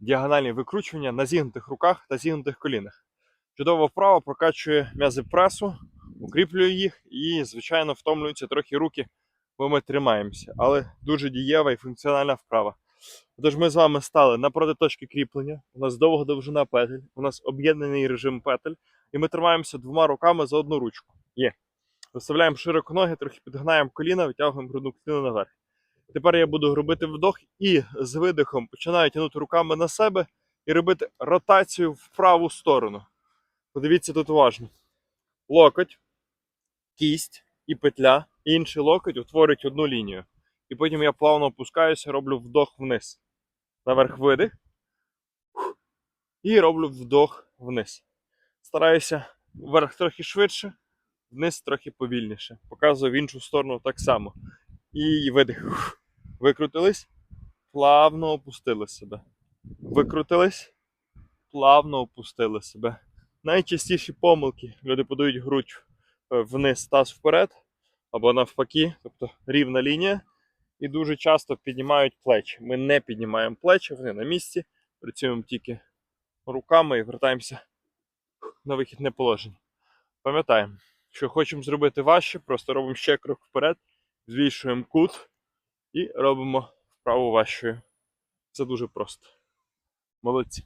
діагональні викручування на зігнутих руках та зігнутих колінах. Чудова вправа прокачує м'язи пресу, укріплює їх і, звичайно, втомлюються трохи руки, бо ми тримаємося. Але дуже дієва і функціональна вправа. Тож ми з вами стали напроти точки кріплення. У нас довга довжина петель, у нас об'єднаний режим петель, і ми тримаємося двома руками за одну ручку. Є. Виставляємо широко ноги, трохи підгинаємо коліна, витягуємо грудну клітину наверх. Тепер я буду робити вдох і з видихом починаю тягнути руками на себе і робити ротацію в праву сторону. Подивіться тут уважно. Локоть, кість і петля, і інший локоть утворюють одну лінію. І потім я плавно опускаюся, роблю вдох вниз. Наверх видих. І роблю вдох вниз. Стараюся вверх трохи швидше, вниз трохи повільніше. Показую в іншу сторону так само. І видих. Викрутились, плавно опустили себе. Викрутились, плавно опустили себе. Найчастіші помилки люди подають грудь е, вниз, таз вперед, або навпаки, тобто рівна лінія, і дуже часто піднімають плечі. Ми не піднімаємо плечі, вони на місці, працюємо тільки руками і вертаємося на вихідне положення. Пам'ятаємо, що хочемо зробити важче, просто робимо ще крок вперед, збільшуємо кут і робимо вправу важчою. Це дуже просто. Молодці.